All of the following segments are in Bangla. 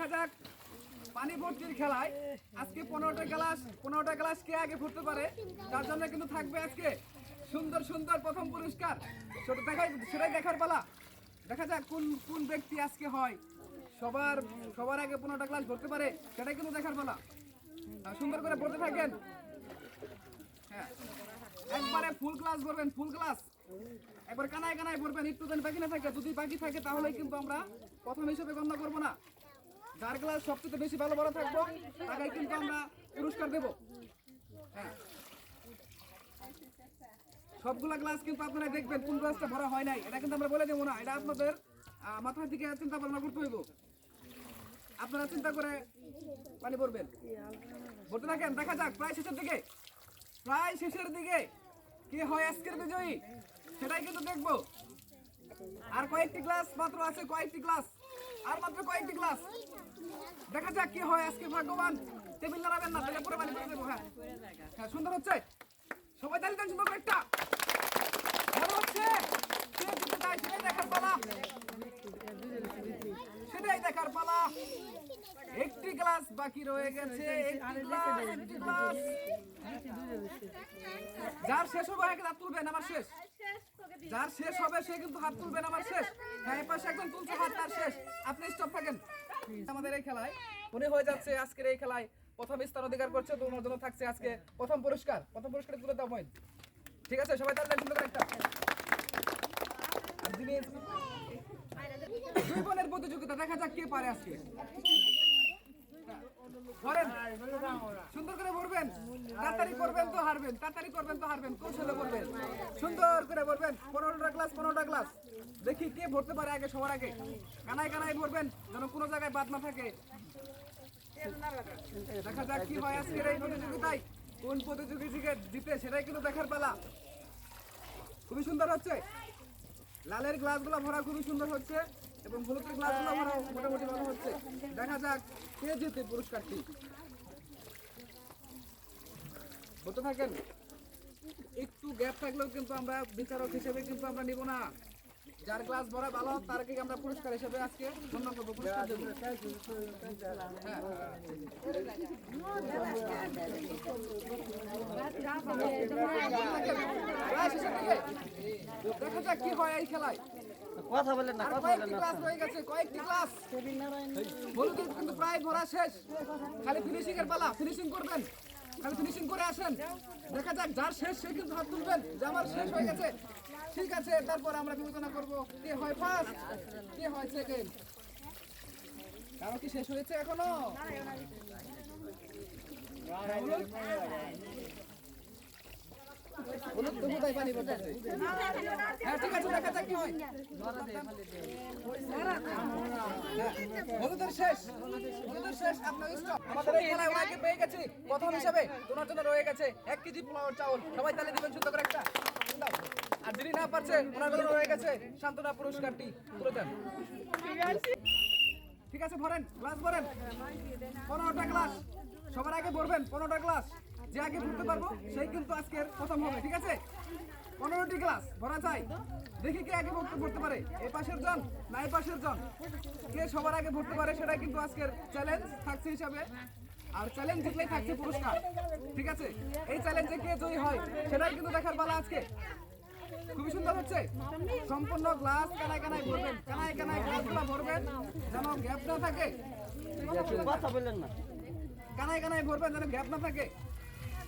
দেখা যাক। পানি ভর্তির খেলায় আজকে পনেরোটা গ্লাস পনেরোটা গ্লাস কে আগে ভরতে পারে? তার জন্য কিন্তু থাকবে আজকে সুন্দর সুন্দর প্রথম পুরস্কার। সেটা দেখাই, সেটাই দেখার পালা। দেখা যাক কোন কোন ব্যক্তি আজকে হয়। সবার সবার আগে পনেরোটা গ্লাস ভরতে পারে, সেটাই কিন্তু দেখার পালা। সুন্দর করে পড়তে থাকেন। হ্যাঁ। একবারে ফুল ক্লাস ভরবেন ফুল ক্লাস একবার কানায় কানায় ভরবেন, একটু বাকি না থাকে, যদি বাকি থাকে তাহলে কিন্তু আমরা প্রথম হিসেবে গণ্য করব না। যার ক্লাস সবচেয়ে বেশি ভালো বড় থাকব তাকে কিন্তু আমরা পুরস্কার দেব। হ্যাঁ। সবগুলা ক্লাস কিন্তু আপনারা দেখবেন, কোন ক্লাসটা ভরা হয় নাই, এটা কিন্তু আমরা বলে দেবো না, এটা আপনাদের মাথার দিকে চিন্তা ভাবনা করতে হইব। আপনারা চিন্তা করে পানি ভরবেন। ভরতে থাকেন, দেখা যাক, প্রায় শেষের দিকে, প্রায় শেষের দিকে কে হয় আজকের বিজয়ী, সেটাই কিন্তু দেখব। আর কয়েকটি ক্লাস মাত্র আছে, কয়েকটি ক্লাস আর মাত্র কয়েকটি ক্লাস দেখা যাক কি হয়, আজকে ভাগ্যবান। টেবিল নাড়াবেন না, তাহলে পুরো পানি করে দেবো হ্যাঁ। হ্যাঁ সুন্দর হচ্ছে? সবাই তাহলে দেন সুন্দর একটা। হচ্ছে? সেটাই দেখার পালা। সেটাই দেখার পালা। একটি গ্লাস বাকি রয়ে গেছে গ্লাস গ্লাস। যার শেষ হবে আগে হাত তুলবেন, আমার শেষ। যার শেষ হবে সে কিন্তু হাত তুলবেন আমার শেষ। হ্যাঁ পাশে একজন তুলছে হাত তার শেষ। আপনি স্টপ থাকেন। আমাদের এই খেলায় মনে হয়ে যাচ্ছে আজকের এই খেলায় প্রথম স্থান অধিকার করছে তো ওনার জন্য থাকছে আজকে প্রথম পুরস্কার। প্রথম পুরস্কার তুলে দাও মহিন। ঠিক আছে সবাই তাহলে সুন্দর একটা। দুই বোনের প্রতিযোগিতা দেখা যাক কে পারে আজকে। করেন সুন্দর করে পড়বেন তাড়াতাড়ি করবেন তো হারবেন, তাড়াতাড়ি করবেন তো হারবেন, কৌশলে করবেন সুন্দর করে পড়বেন পনেরোটা ক্লাস পনেরোটা ক্লাস দেখি কে ভরতে পারে আগে, সবার আগে। কানায় কানায় ভরবেন, যেন কোনো জায়গায় বাদ না থাকে। দেখা যাক কি হয় আজকের এই প্রতিযোগিতায়। কোন প্রতিযোগীকে জিতে সেটাই কিন্তু দেখার পালা। খুবই সুন্দর হচ্ছে। লালের গ্লাসগুলো ভরা খুবই সুন্দর হচ্ছে। এবং হলুদের গ্লাসগুলো ভরা মোটামুটি ভালো হচ্ছে। দেখা যাক, কে জিতে পুরস্কারটি? বলতে থাকেন, একটু গ্যাপ থাকলেও কিন্তু আমরা বিচারক হিসেবে কিন্তু আমরা নিব না। যার ক্লাস ভরা ভালো তারকে আমরা পুরস্কার হিসেবে আজকে ধন্য করব। পুরস্কার দেবো। হ্যাঁ। দেখা যাক কি হয় এই খেলায়। কথা বলেন না কথা কয়েকটি ক্লাস রয়ে গেছে কয়েকটি ক্লাস হলুদের কিন্তু প্রায় ভরা শেষ। খালি ফিনিশিং এর পালা ফিনিশিং করবেন। খালি ফিনিশিং করে আসেন। দেখা যাক যার শেষ সে কিন্তু হাত তুলবেন। যে আমার শেষ হয়ে গেছে। ঠিক আছে তারপর আমরা বিবেচনা করব কে হয় ফার্স্ট কে হয় সেকেন্ড কারও কি শেষ হয়েছে এখনও? প্রথম হিসাবে তোমার জন্য রয়ে গেছে এক কেজি চাউল সবাই তাহলে দিবেন করে একটা আর যিনি না পারছে ওনার জন্য রয়ে গেছে সান্ত্বনা পুরস্কারটি তুলে দেন ঠিক আছে ভরেন গ্লাস ভরেন। পনেরোটা গ্লাস সবার আগে ভরবেন, পনেরোটা গ্লাস যে আগে ভরতে পারব সেই কিন্তু আজকের প্রথম হবে ঠিক আছে? পনেরোটি গ্লাস ভরা চাই দেখি কে আগে ভরতে ভরতে পারে। এই পাশের জন না এই পাশের জন? কে সবার আগে ভরতে পারে সেটাই কিন্তু আজকের চ্যালেঞ্জ থাকছে হিসাবে। আর চ্যালেঞ্জ জিতলেই থাকছে পুরস্কার ঠিক আছে? এই চ্যালেঞ্জে কে জয়ী হয় সেটাই কিন্তু দেখার পালা আজকে। খুবই সুন্দর হচ্ছে। সম্পূর্ণ গ্লাস কানায় কানায় ভরবেন কানায় কানায় গ্লাসগুলো ভরবেন যেন গ্যাপ না থাকে। কথা বলেন না। কানায় কানায় ভরবেন যেন গ্যাপ না থাকে।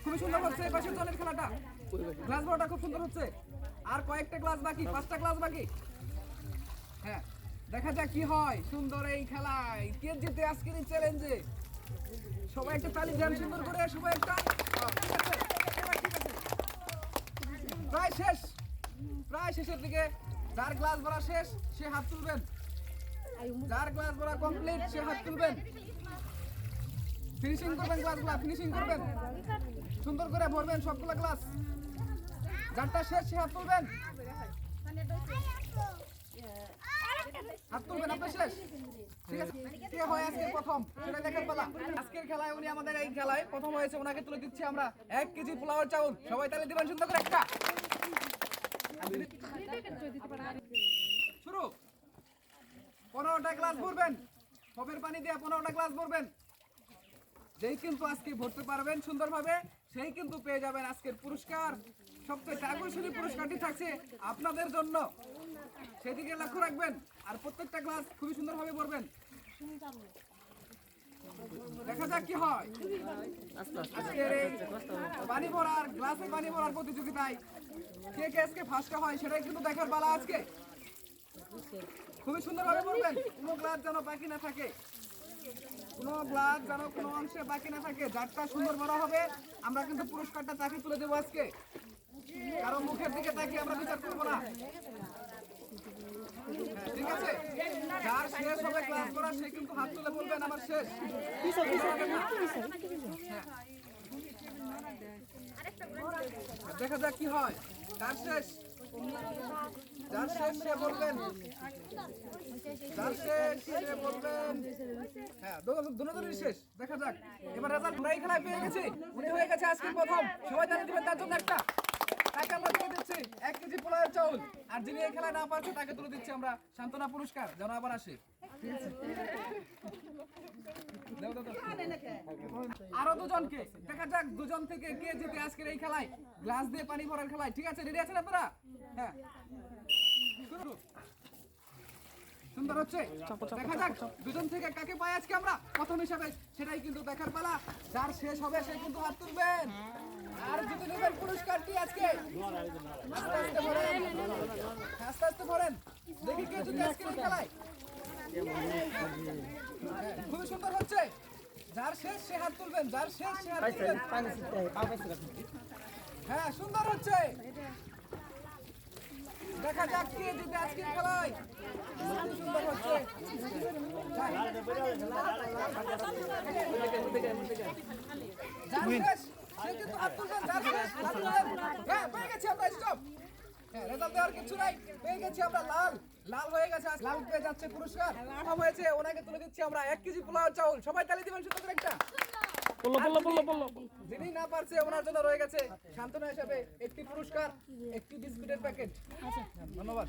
খুবই সুন্দর হচ্ছে, এই পাশের জলের খেলাটা। গ্লাস ভরাটা খুব সুন্দর হচ্ছে। আর কয়েকটা গ্লাস বাকি, পাঁচটা গ্লাস বাকি। হ্যাঁ দেখা যাক কি হয়। সুন্দর এই খেলায়। কে জিতে আজকের এই চ্যালেঞ্জে সবাই একটা তালি দেন সুন্দর করে, সবাই একটা প্রায় শেষ। প্রায় শেষের দিকে। যার গ্লাস ভরা শেষ, সে হাত তুলবেন। যার গ্লাস ভরা কমপ্লিট সে হাত তুলবেন। ফিনিশিং করবেন গ্লাসগুলা ফিনিশিং করবেন। সুন্দর করে ভরবেন সবগুলা ক্লাস যারটা শেষ, হাত তুলবেন। হাত তুলবেন আপনি শেষ। ঠিক আছে? আজকে প্রথম? আজকের খেলায় উনি আমাদের এই খেলায় প্রথম হয়েছে, ওনাকে তুলে আমরা এক কেজি চাউল। সবাই তাহলে দিবেন সুন্দর করে একটা। শুরু। পনেরোটা গ্লাস ভরবেন। ফবের পানি দিয়ে পনেরোটা ক্লাস ভরবেন। যেই কিন্তু আজকে ভরতে পারবেন সুন্দরভাবে, সেই কিন্তু পেয়ে যাবেন আজকের পুরস্কার। সবচেয়ে আকর্ষণীয় পুরস্কারটি থাকছে আপনাদের জন্য। সেদিকে লক্ষ্য রাখবেন, আর প্রত্যেকটা ক্লাস খুবই সুন্দরভাবে পড়বেন দেখা যাক কি হয়। আজকের ভরার গ্লাসে ভরার প্রতিযোগিতায় কে কে আজকে ফার্স্ট হয় সেটাই কিন্তু দেখার পালা আজকে। খুবই সুন্দরভাবে বলবেন কোনো গ্লাস যেন বাকি না থাকে। কোনো গ্লাস যেন কোনো অংশে বাকি না থাকে, যারটা সুন্দর বড় হবে, আমরা কিন্তু পুরস্কারটা তাকে তুলে দেবো আজকে। কারও মুখের দিকে তাকিয়ে আমরা বিচার করব না। ঠিক আছে? যার শেষ হবে ক্লাস সে কিন্তু হাত তুলে বলবেন আমার শেষ। দেখা যাক কি হয়। যার শেষ। যার শেষ সে বলবেন। যার শেষ সে বলবেন। হ্যাঁ তাকে দিচ্ছি। আমরা। সান্ত্বনা পুরস্কার। আবার আসে। আরও দুজনকে। দেখা যাক দুজন থেকে কে জিতে আজকের এই খেলায়। গ্লাস দিয়ে পানি ভরার খেলায়। ঠিক আছে রেডি আছেন আপনারা। সুন্দর হচ্ছে? দেখা যাক দুজন থেকে কাকে পাই আজকে আমরা? প্রথম হিসাবে সেটাই কিন্তু দেখার পালা। যার শেষ হবে সে কিন্তু হাত তুলবেন। আর জিতে নেবেন পুরস্কারটি আজকে আস্তে আস্তে ভরেন। আস্তে আস্তে ভরেন। দেখি কে জিতে আজকে খেলায়। খুবই সুন্দর হচ্ছে। যার শেষ সে হাত তুলবেন। যার শেষ সে হাত তুলবেন। হ্যাঁ সুন্দর হচ্ছে। দেখা যাক কে জিতে আজকের খেলায় সুন্দর হচ্ছে। হ্যাঁ, পেয়ে গেছি আমরা। হ্যাঁ, দেওয়ার কিছু নাই। পেয়ে গেছি আমরা লাল। লাল হয়ে গেছে, আজ লাল পেয়ে যাচ্ছে পুরস্কার। হয়েছে, ওনাকে তুলে দিচ্ছি আমরা এক কেজি পোলাও চাউল। সবাই তালি দিবেন যিনি না পারছে, ওনার জন্য রয়ে গেছে সান্ত্বনা হিসাবে একটি পুরস্কার, একটি বিস্কুটের প্যাকেট ধন্যবাদ।